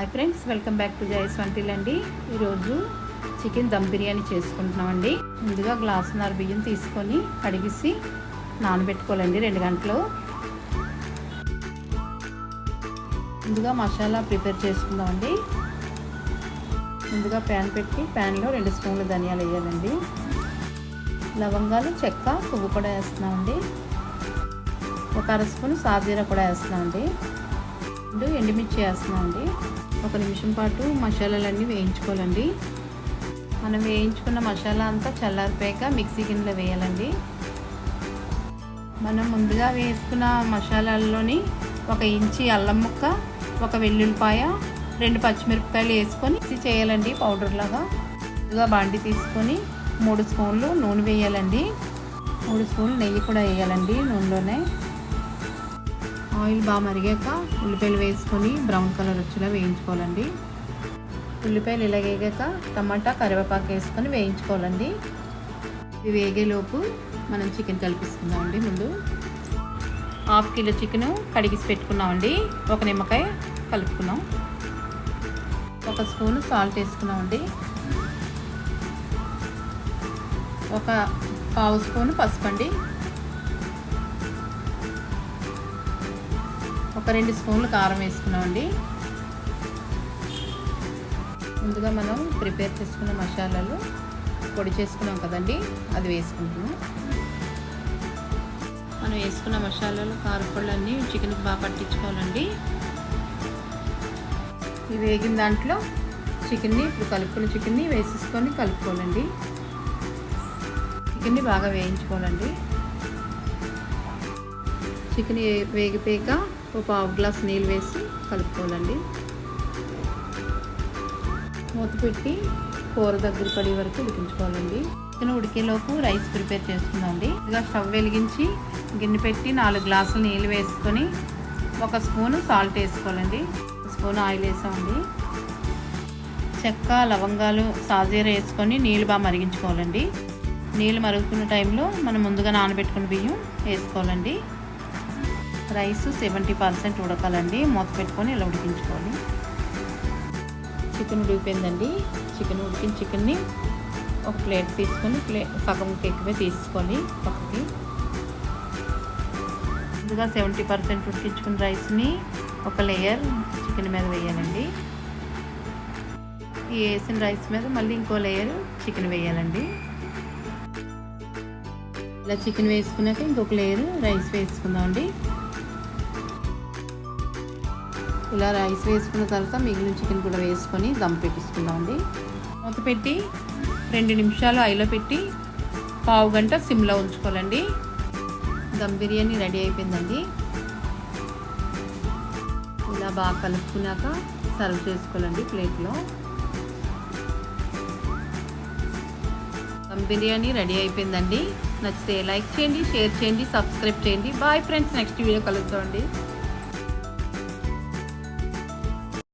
Hi friends welcome back to జైస్ వంటిల్ అండి ఈరోజు చికెన్ దమ్ బిర్యానీ చేసుకుంటున్నామండి. ముందుగా గ్లాసున్నర బియ్యం తీసుకొని కడిగిసి నానబెట్టుకోవాలండి రెండు గంటలు. ముందుగా మసాలా ప్రిపేర్ చేసుకుందామండి. ముందుగా ప్యాన్ పెట్టి ప్యాన్లో రెండు స్పూన్లు ధనియాలు వేయాలండి. లవంగాలు చెక్క పువ్వు కూడా వేస్తున్నామండి. ఒక అర స్పూన్ సాజీరా కూడా వేస్తున్నామండి. రెండు ఎండుమిర్చి వేస్తున్నామండి. ఒక నిమిషం పాటు మసాలాలన్నీ వేయించుకోవాలండి. మనం వేయించుకున్న మసాలా అంతా చల్లారిపోయాక మిక్సీ గిన్నెలో వేయాలండి. మనం ముందుగా వేసుకున్న మసాలాల్లోని ఒక ఇంచి అల్లం ముక్క ఒక వెల్లుల్లిపాయ రెండు పచ్చిమిరపకాయలు వేసుకొని మిక్సీ చేయాలండి పౌడర్ లాగా. ముందుగా బాండి తీసుకొని మూడు స్పూన్లు నూనె వేయాలండి. మూడు స్పూన్లు నెయ్యి కూడా వేయాలండి నూనెలోనే. ఆయిల్ బాగా మరిగాక ఉల్లిపాయలు వేసుకొని బ్రౌన్ కలర్ వచ్చేలా వేయించుకోవాలండి. ఉల్లిపాయలు ఇలా వేగాక టమాటా కరివేపాకు వేసుకొని వేయించుకోవాలండి. ఇవి వేగేలోపు మనం చికెన్ కలిపిస్తున్నామండి ముందు. హాఫ్ కిలో చికెను కడిగిసి పెట్టుకున్నామండి. ఒక నిమ్మకాయ కలుపుకున్నాం. ఒక స్పూన్ సాల్ట్ వేసుకున్నామండి. ఒక పావు స్పూన్ పసుపు అండి ఒక రెండు స్పూన్లు కారం వేసుకున్నామండి. ముందుగా మనం ప్రిపేర్ చేసుకున్న మసాలాలు పొడి చేసుకున్నాం కదండి అది వేసుకుంటున్నాం. మనం వేసుకున్న మసాలాలు కారపొళ్ళన్నీ చికెన్కి బాగా పట్టించుకోవాలండి. ఇవి వేగిన దాంట్లో చికెన్ని ఇప్పుడు కలుపుకున్న చికెన్ని వేసేసుకొని కలుపుకోవాలండి. చికెన్ని బాగా వేయించుకోవాలండి. చికెన్ వేగిపోయాక ఒక పావు గ్లాస్ నీళ్ళు వేసి కలుపుకోవాలండి. మూత పెట్టి కూర దగ్గర పడే వరకు ఉడికించుకోవాలండి. చికెన్ ఉడికేలోపు రైస్ ప్రిపేర్ చేసుకుందామండి ఇక స్టవ్ వెలిగించి గిన్నె పెట్టి నాలుగు గ్లాసులు నీళ్ళు వేసుకొని ఒక స్పూన్ సాల్ట్ వేసుకోవాలండి. స్పూన్ ఆయిల్ వేసామండి. చెక్క లవంగాలు సాజీర వేసుకొని నీళ్ళు బాగా మరిగించుకోవాలండి. నీళ్ళు మరుగుతున్న టైంలో మనం ముందుగా నానబెట్టుకున్న బియ్యం వేసుకోవాలండి. రైస్ సెవెంటీ పర్సెంట్ ఉడకాలండి. మూత పెట్టుకొని ఇలా ఉడికించుకోవాలి. చికెన్ ఉడికిపోయిందండి. చికెన్ ఉడికిన చికెన్ని ఒక ప్లేట్ తీసుకొని ప్లే సగం ఎక్కువే తీసుకోవాలి పక్కకి. ముందుగా సెవెంటీ పర్సెంట్ ఉడికించుకున్న రైస్ని ఒక లేయర్ చికెన్ మీద వేయాలండి. ఈ వేసిన రైస్ మీద మళ్ళీ ఇంకో లేయర్ చికెన్ వేయాలండి. ఇలా చికెన్ వేసుకున్నాక ఇంకొక లేయర్ రైస్ వేసుకుందామండి. ఇలా రైస్ వేసుకున్న తర్వాత మిగిలిన చికెన్ కూడా వేసుకొని దమ్ పెట్టించుకుందామండి. మూత పెట్టి రెండు నిమిషాలు ఐలో పెట్టి పావు గంట సిమ్లో ఉంచుకోవాలండి. దమ్ బిర్యానీ రెడీ అయిపోయిందండి. ఇలా బాగా కలుపుకున్నాక సర్వ్ చేసుకోవాలండి ప్లేట్లో. దమ్ బిర్యానీ రెడీ అయిపోయిందండి. నచ్చితే లైక్ చేయండి షేర్ చేయండి సబ్స్క్రైబ్ చేయండి. బాయ్ ఫ్రెండ్స్ నెక్స్ట్ వీడియో కలుద్దామండి.